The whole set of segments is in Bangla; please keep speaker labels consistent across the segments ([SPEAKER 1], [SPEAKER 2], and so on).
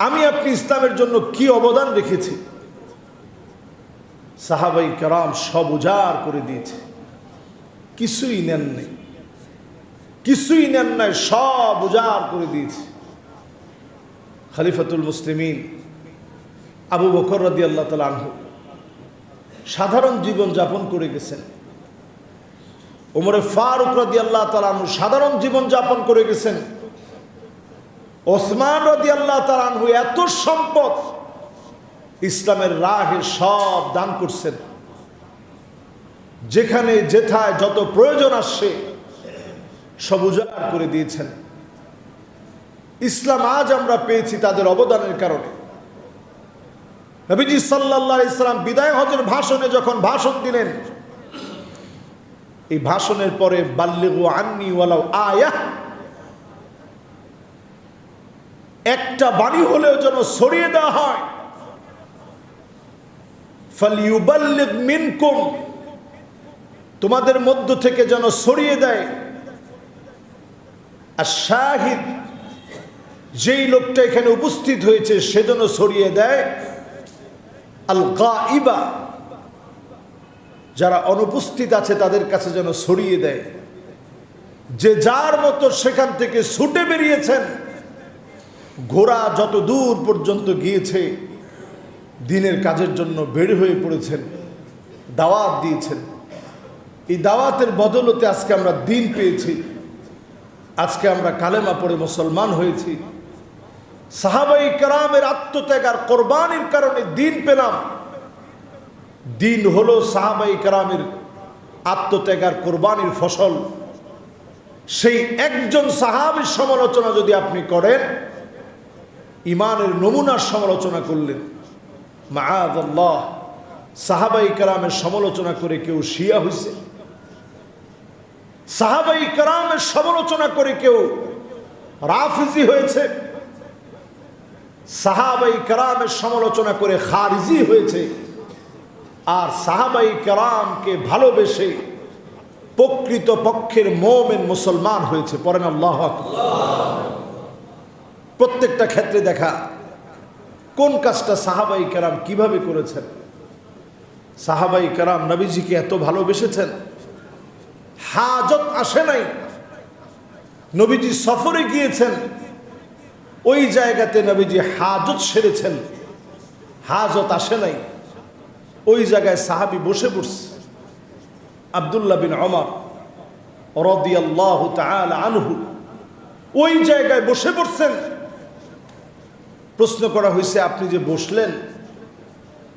[SPEAKER 1] আমি আপনি ইসলামের জন্য কি অবদান রেখেছি? সাহাবাই কারাম সব উজাড় করে দিয়েছে। কিছুই নেন নেই। কিছুই নেন নাই, সব উজাড় করে দিয়েছে। খালিফাতুল মুসলিমিন আবু বকর রদি আল্লাহ তালা আনহু সাধারণ জীবন যাপন করে গেছেন। ওমরে ফারুক রদি আল্লাহ তালানহু সাধারণ জীবন যাপন করে গেছেন। ওসমান রদি আল্লাহ তালানহু এত সম্পদ, ইসলামের রাহে সব দান করছেন। যেখানে যেথায় যত প্রয়োজন আসছে সব উজাড় করে দিয়েছেন। ইসলাম আজ আমরা পেয়েছি তাদের অবদানের কারণে। নবীজি সাল্লাহ ইসলাম বিদায় হজের ভাষণে যখন ভাষণ দিলেন, এই ভাষণের পরে বাল্যগু আন্নি ওয়ালাও আয়া একটা বাণী হলেও যেন সরিয়ে দেওয়া হয়। তোমাদের মধ্য থেকে যেন সরিয়ে দেয়। আর যেই লোকটা এখানে উপস্থিত হয়েছে, সে যেন সরিয়ে দেয়। আল গাইবা যারা অনুপস্থিত আছে, তাদের কাছে যেন সরিয়ে দেয়। যে যার মতো সেখান থেকে ছুটে বেরিয়েছেন ঘোড়া যত দূর পর্যন্ত গিয়েছে, দিনের কাজের জন্য বের হয়ে পড়েছেন, দাওয়াত দিয়েছেন। এই দাওয়াতের বদলতে আজকে আমরা দিন পেয়েছি। আজকে আমরা কালেমা পড়ে মুসলমান হয়েছি। সাহাবাই কারামের আত্মত্যাগ আর কোরবানির কারণে দিন পেলাম। দিন হলো সাহাবাই কারামের আত্মত্যাগ আর কোরবানির ফসল। সেই একজন সাহাবির সমালোচনা যদি আপনি করেন ইমানের নমুনার সমালোচনা করলেন। মাআল্লাহ সাহাবাই কারামের সমালোচনা করে কেউ শিয়া হয়েছে সাহাবাই কারামের সমালোচনা করে কেউ রাফিজি হয়েছে। সাহাবাই কারামের সমালোচনা করে খারিজি হয়েছে। আর সাহাবাই কারামকে ভালোবেসে প্রকৃত পক্ষের মোমেন মুসলমান হয়েছে। পরেন আল্লাহ প্রত্যেকটা ক্ষেত্রে দেখা, কোন কাজটা সাহাবাই কারাম কীভাবে করেছেন? সাহাবাই কারাম নবীজিকে এত ভালোবেসেছেন? হাজত আসে নাই। নবীজি সফরে গিয়েছেন। ওই জায়গাতে নবীজি হাজত সেরেছেন। হাজত আসে নাই। ওই জায়গায় সাহাবি বসে পড়ছে। আবদুল্লাহ বিন অমর রদিয়াল্লাহ আনহু ওই জায়গায় বসে পড়ছেন। প্রশ্ন করা হয়েছে, আপনি যে বসলেন,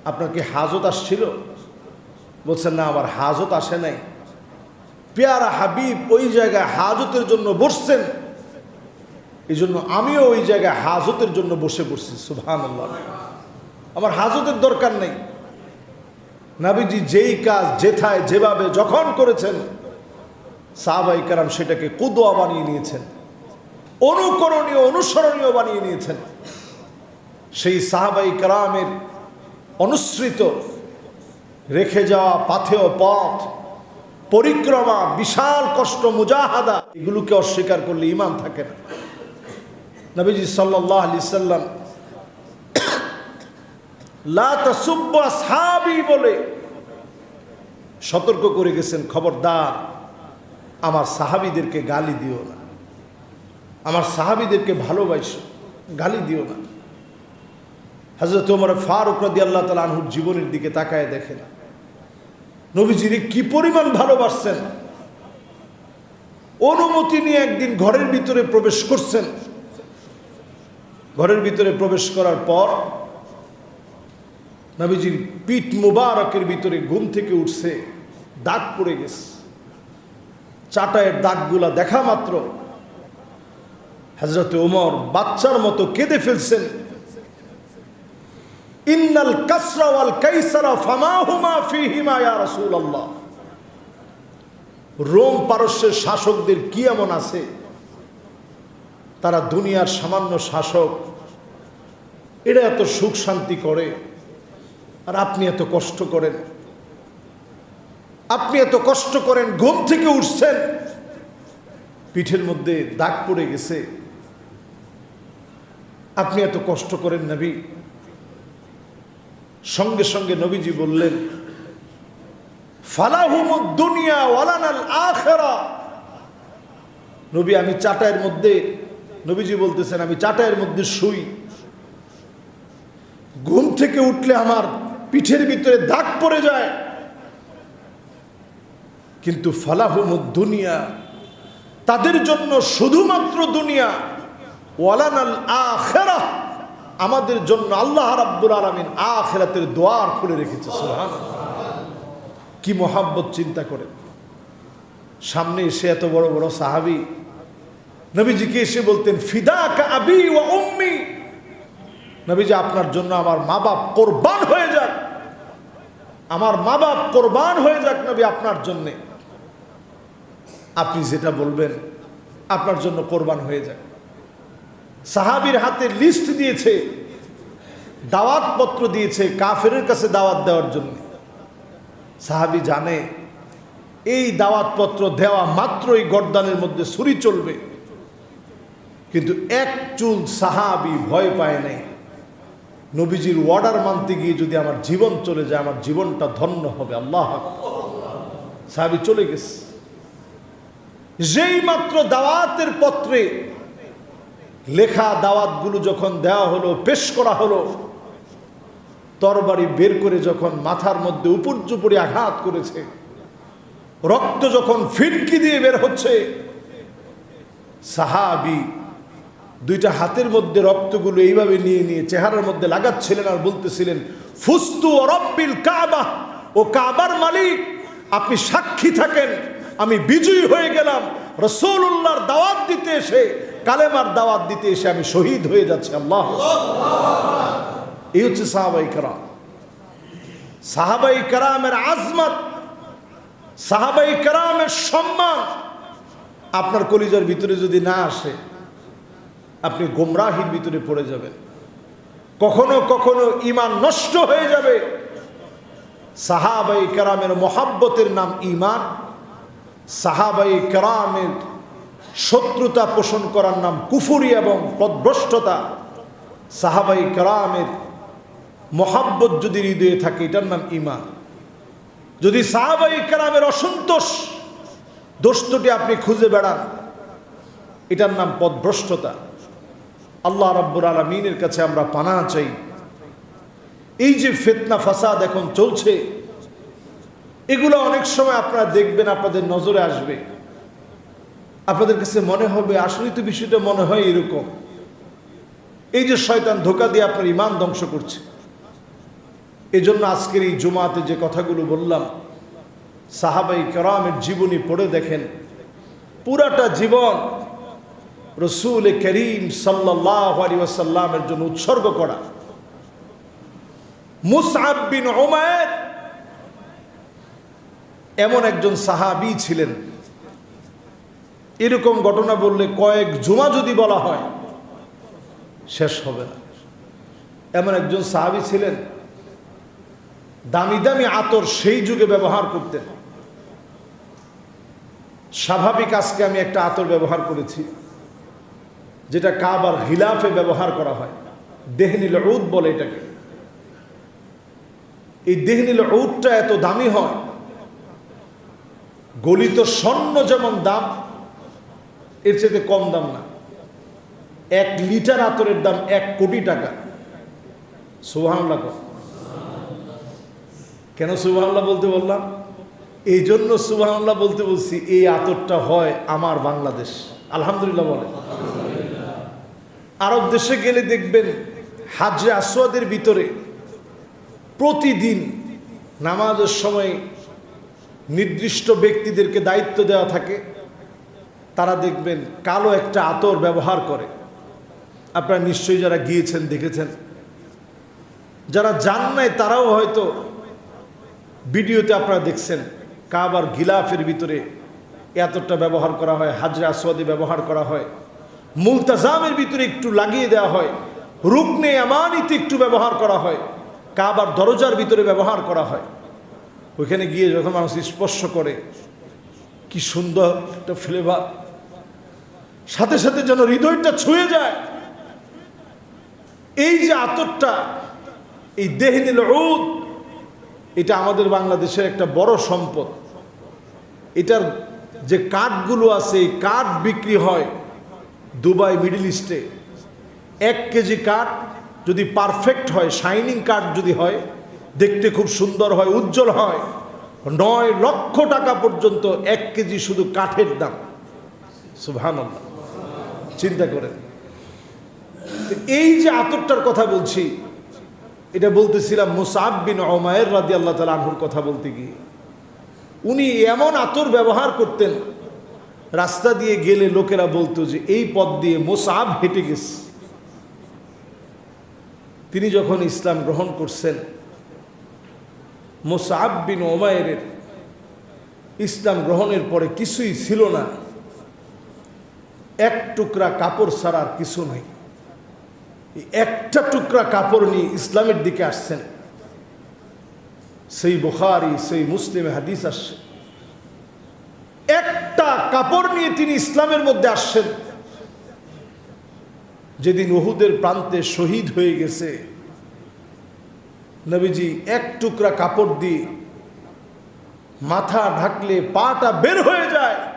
[SPEAKER 1] আপনার কি হাজত আসছিল? বলছেন, না, আমার হাজত আসে নাই। পেয়ারা হাবিব ওই জায়গায় হাজতের জন্য বসছেন। এই জন্য আমিও ওই জায়গায় হাজতের জন্য বসে পড়ছি সুভান আমার হাজতের দরকার নেই। নাবিজি যেই কাজ যেথায়, যেভাবে যখন করেছেন, সাহাবাই কারাম সেটাকে কুদোয়া বানিয়ে নিয়েছেন। অনুকরণীয়, অনুসরণীয় বানিয়ে নিয়েছেন। সেই সাহাবাই কালামের অনুসৃত রেখে যাওয়া পাথেয় পথ, পরিক্রমা, বিশাল কষ্ট, মুজাহাদা, এগুলোকে অস্বীকার করলে ইমান থাকে না। নবীজি সাল্লাহ আলি সাল্লাম বলে সতর্ক করে গেছেন, খবরদার, আমার সাহাবিদেরকে গালি দিও না। আমার সাহাবিদেরকে ভালোবাসো, গালি দিও না। হজরত ওমর ফারুক রদি আল্লাহ তালা আনহুর জীবনের দিকে তাকায় দেখেন। নবীজিরে কি পরিমাণ ভালোবাসছেন? অনুমতি নিয়ে একদিন ঘরের ভিতরে প্রবেশ করছেন। ঘরের ভিতরে প্রবেশ করার পর নবীজির পিঠ মুবারকের ভিতরে ঘুম থেকে উঠছে, দাগ পড়ে গেছে। চাটায়ের দাগগুলা দেখা মাত্র। হজরত ওমর বাচ্চার মতো কেঁদে ফেলছেন। ইন্নাল কাসরা কাইসারা ফামাহুমা ফিহিমা ইয়া রাসূলুল্লাহ। রোম পারস্যের শাসকদের কি এমন আছে? তারা দুনিয়ার সামান্য শাসক। এরা এত সুখ শান্তি করে। আর আপনি এত কষ্ট করেন। আপনি এত কষ্ট করেন, ঘুম থেকে উঠছেন। পিঠের মধ্যে দাগ পড়ে গেছে। আপনি এত কষ্ট করেন নবী। সঙ্গে সঙ্গে নবীজি বললেন ফালাহুমুদ দুনিয়া ওয়ালানাল আখেরা। নবী, আমি চাটাইয়ের মধ্যে, নবীজি বলতেছেন, আমি চাটাইয়ের মধ্যে শুই। ঘুম থেকে উঠলে আমার পিঠের ভিতরে দাগ পড়ে যায়। কিন্তু দুনিয়া তাদের জন্য শুধুমাত্র দুনিয়া, ওয়ালানাল আখেরা। আমাদের জন্য আল্লাহ রাব্বুল আলামিন আখেরাতের দোয়ার খুলে রেখেছে, সুবহানাল্লাহ। কি মোহাব্বত চিন্তা করেন সামনে এসে এত বড় বড় সাহাবি, নবীজিকে এসে বলতেন ফিদা আবি ও উম্মি। নবীজি, আপনার জন্য আমার মা বাপ কোরবান হয়ে যাক। আমার মা বাপ কোরবান হয়ে যাক নবী আপনার জন্যে। আপনি যেটা বলবেন, আপনার জন্য কোরবান হয়ে যাক। সাহাবির হাতে লিস্ট দিয়েছে দাওয়াত পত্র দিয়েছে কাফেরের কাছে দাওয়াত দেওয়ার জন্য। সাহাবি জানে, এই দাওয়াতপত্র দেওয়া মাত্রই গর্দানের মধ্যে ছুরি চলবে। কিন্তু এক চুল সাহাবি ভয় পায় নাই। নবীজির ওয়ার্ডার মানতে গিয়ে যদি আমার জীবন চলে যায়, আমার জীবনটা ধন্য হবে। আল্লাহ সাহাবি চলে গেছে। যেই মাত্র দাওয়াতের পত্রে লেখা দাওয়াতগুলো যখন দেওয়া হলো, পেশ করা হলো, তরবারি বের করে যখন মাথার মধ্যে উপর্যুপরি আঘাত করেছে, রক্ত যখন ফিটকি দিয়ে বের হচ্ছে, সাহাবি দুইটা হাতের মধ্যে রক্তগুলো এইভাবে নিয়ে নিয়ে চেহারার মধ্যে লাগাচ্ছিলেন আর বলতেছিলেন, ফুস্তু রব্বিল কাবা, ও কাবার মালিক, আপনি সাক্ষী থাকেন, আমি বিজয়ী হয়ে গেলাম, রসৌল্লাহর দাওয়াত দিতে এসে কালেমার দাওয়াত দিতে এসে আমি শহীদ হয়ে যাচ্ছি, আল্লাহ এই হচ্ছে সাহাবাই কারাম। সাহাবাই কারামের আজমত, সাহাবাই কারামের সম্মান আপনার কলিজার ভিতরে যদি না আসে, আপনি গোমরাহির ভিতরে পড়ে যাবেন। কখনো কখনো ইমান নষ্ট হয়ে যাবে। সাহাবাই কারামের মহাব্বতের নাম ইমান সাহাবাই কারামের শত্রুতা পোষণ করার নাম কুফুরি এবং পদভ্রষ্টতা। সাহাবাই কারামের মহাব্বত যদি হৃদয়ে থাকে, এটার নাম ইমান যদি সাহাবাই কালামের অসন্তোষ দোস্তটি আপনি খুঁজে বেড়ান, এটার নাম পদভ্রষ্টতা। আল্লাহ রাব্বুর আলমিনের কাছে আমরা পানা চাই। এই যে ফেতনা, ফাসাদ এখন চলছে, এগুলো অনেক সময় আপনারা দেখবেন, আপনাদের নজরে আসবে। আপনাদের কাছে মনে হবে, আসলে তো বিষয়টা মনে হয় এরকম। এই যে শয়তান ধোকা দিয়ে আপনার ইমান ধ্বংস করছে। এই জন্য আজকের এই জুমাতে যে কথাগুলো বললাম, সাহাবাই কেরামের জীবনী পড়ে দেখেন, পুরাটা জীবন রসুল করিম সাল্লাহ আলী ওয়াসাল্লামের জন্য উৎসর্গ করা। ওমায়ের এমন একজন সাহাবি ছিলেন এরকম ঘটনা বললে কয়েক জুমা যদি বলা হয়, শেষ হবে না। এমন একজন সাহাবি ছিলেন, দামি দামি আতর সেই যুগে ব্যবহার করতেন। স্বাভাবিক আজকে আমি একটা আতর ব্যবহার করেছি, যেটা কাবার হিলাফে ব্যবহার করা হয়, দেহনিল ঔদ বলে এটাকে। এই দেহনিল ঔদটা এত দামি হয়, গলিত স্বর্ণ যেমন দাম এর চেয়ে কম দাম না। এক লিটার আতরের দাম এক কোটি টাকা। সুবহানাল্লাহ কর। কেন সুবহানাল্লাহ বলতে বললাম? এই জন্য সুবহানাল্লাহ বলতে বলছি, এই আতরটা হয় আমার বাংলাদেশ। আলহামদুলিল্লাহ বলে আরব দেশে গেলে দেখবেন, হাজরে আসওয়াদের ভিতরে প্রতিদিন নামাজের সময় নির্দিষ্ট ব্যক্তিদেরকে দায়িত্ব দেওয়া থাকে। তারা দেখবেন কালো একটা আতর ব্যবহার করে। আপনারা নিশ্চয়ই যারা গিয়েছেন, দেখেছেন। যারা যান নাই, তারাও হয়তো ভিডিওতে আপনারা দেখছেন, কাবার গিলাফের ভিতরে এতটা ব্যবহার করা হয়, হাজরা আসওয়াদে ব্যবহার করা হয়। মুলতাজামের ভিতরে একটু লাগিয়ে দেওয়া হয়, রুকনে আমানিতে একটু ব্যবহার করা হয়, কাবার দরজার ভিতরে ব্যবহার করা হয়। ওইখানে গিয়ে যখন মানুষ স্পর্শ করে, কি সুন্দর একটা ফ্লেভার সাথে সাথে যেন হৃদয়টা ছুঁয়ে যায়। এই যে আতরটা, এই দেহনিল উদ এটা আমাদের বাংলাদেশের একটা বড় সম্পদ। এটার যে কাঠগুলো আছে, এই কাঠ বিক্রি হয় দুবাই, মিডল ইস্টে। এক কেজি কাঠ যদি পারফেক্ট হয়, শাইনিং কাঠ যদি হয়, দেখতে খুব সুন্দর হয়, উজ্জ্বল হয়, নয় লক্ষ টাকা পর্যন্ত এক কেজি শুধু কাঠের দাম। সুভান চিন্তা করেন এই যে আতরটার কথা বলছি, এটা বলতেছিলাম মুসাব বিন অমায়ের রাদি আল্লাহ তালা আনহুর কথা বলতে গিয়ে। উনি এমন আতর ব্যবহার করতেন, রাস্তা দিয়ে গেলে লোকেরা বলতো যে এই পথ দিয়ে মোসাব হেঁটে গেছে। তিনি যখন ইসলাম গ্রহণ করছেন, মোসাব বিন ওমায়ের ইসলাম গ্রহণের পরে কিছুই ছিল না। এক টুকরা কাপড় ছাড়া কিছু নাই। একটা টুকরা কাপড় নিয়ে ইসলামের দিকে আসছেন। সেই বুখারি, সেই মুসলিমে হাদিস আসছে। একটা কাপড় নিয়ে তিনি ইসলামের মধ্যে আসছেন। যেদিন ওহুদের প্রান্তে শহীদ হয়ে গেছে। নবীজি এক টুকরা কাপড় দিয়ে মাথা ঢাকলে পাটা বের হয়ে যায়।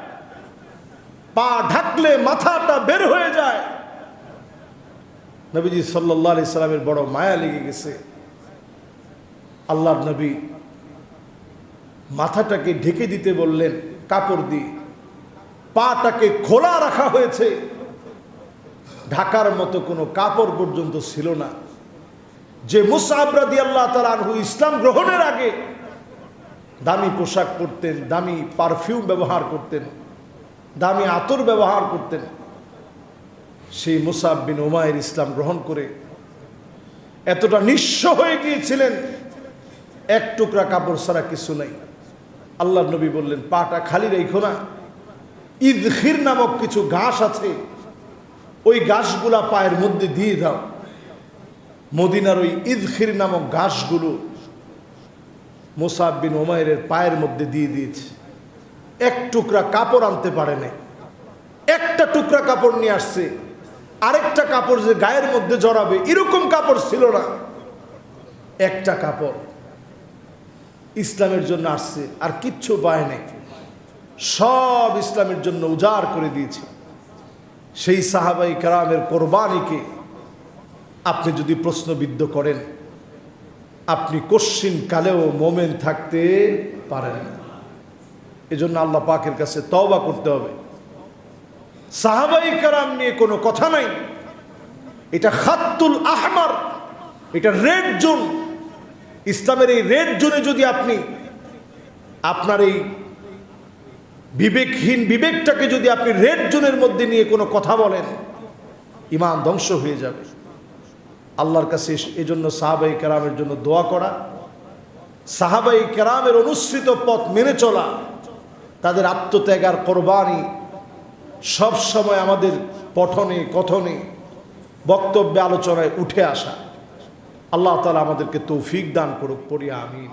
[SPEAKER 1] পা ঢাকলে মাথাটা বের হয়ে যায়। নবীজি সাল্লাহ আলি সাল্লামের বড় মায়া লেগে গেছে। আল্লাহর নবী মাথাটাকে ঢেকে দিতে বললেন, কাপড় দিয়ে। পাটাকে খোলা রাখা হয়েছে। ঢাকার মতো কোনো কাপড় পর্যন্ত ছিল না। যে মুসাবরাদি আল্লাহ তালু ইসলাম গ্রহণের আগে দামি পোশাক পরতেন, দামি পারফিউম ব্যবহার করতেন। দামি আতর ব্যবহার করতেন। সেই মুসাব বিন ওমায়ের ইসলাম গ্রহণ করে এতটা নিঃস্ব হয়ে গিয়েছিলেন, এক টুকরা কাপড় ছাড়া কিছু নাই। আল্লাহ নবী বললেন, পাটা খালি রেখো না। ঈদখির নামক কিছু ঘাস আছে, ওই ঘাসগুলা পায়ের মধ্যে দিয়ে দাও। মদিনার ওই ঈদখির নামক ঘাসগুলো মোসাব বিন ওমায়ের পায়ের মধ্যে দিয়ে দিয়েছে। এক টুকরা কাপড় আনতে পারে নাই। একটা টুকরা কাপড় নিয়ে আসছে। আরেকটা কাপড় যে গায়ের মধ্যে জড়াবে, এরকম কাপড় ছিল না। একটা কাপড় ইসলামের জন্য আসছে, আর কিচ্ছু পায় নাই। সব ইসলামের জন্য উজাড় করে দিয়েছে। সেই সাহাবাই কারামের কোরবানিকে আপনি যদি প্রশ্নবিদ্ধ করেন, আপনি কশ্চিন কালেও মোমেন থাকতে পারেন না। এজন্য আল্লাহ পাকের কাছে তওবা করতে হবে। সাহাবাই কারাম নিয়ে কোনো কথা নাই। এটা খাত্তুল আহমার, এটা রেড জোন। ইসলামের এই রেড জোনে যদি আপনি আপনার এই বিবেকহীন বিবেকটাকে যদি আপনি রেড জোনের মধ্যে নিয়ে কোনো কথা বলেন, ইমান ধ্বংস হয়ে যাবে। আল্লাহর কাছে এজন্য জন্য সাহাবাই কেরামের জন্য দোয়া করা, সাহাবাই কেরামের অনুসৃত পথ মেনে চলা তাদের আত্মত্যাগ আর কোরবানি সবসময় আমাদের পঠনে, কথনে, বক্তব্যে, আলোচনায় উঠে আসা। আল্লাহ তালা আমাদেরকে তৌফিক দান করুক পড়িয়া আমিন।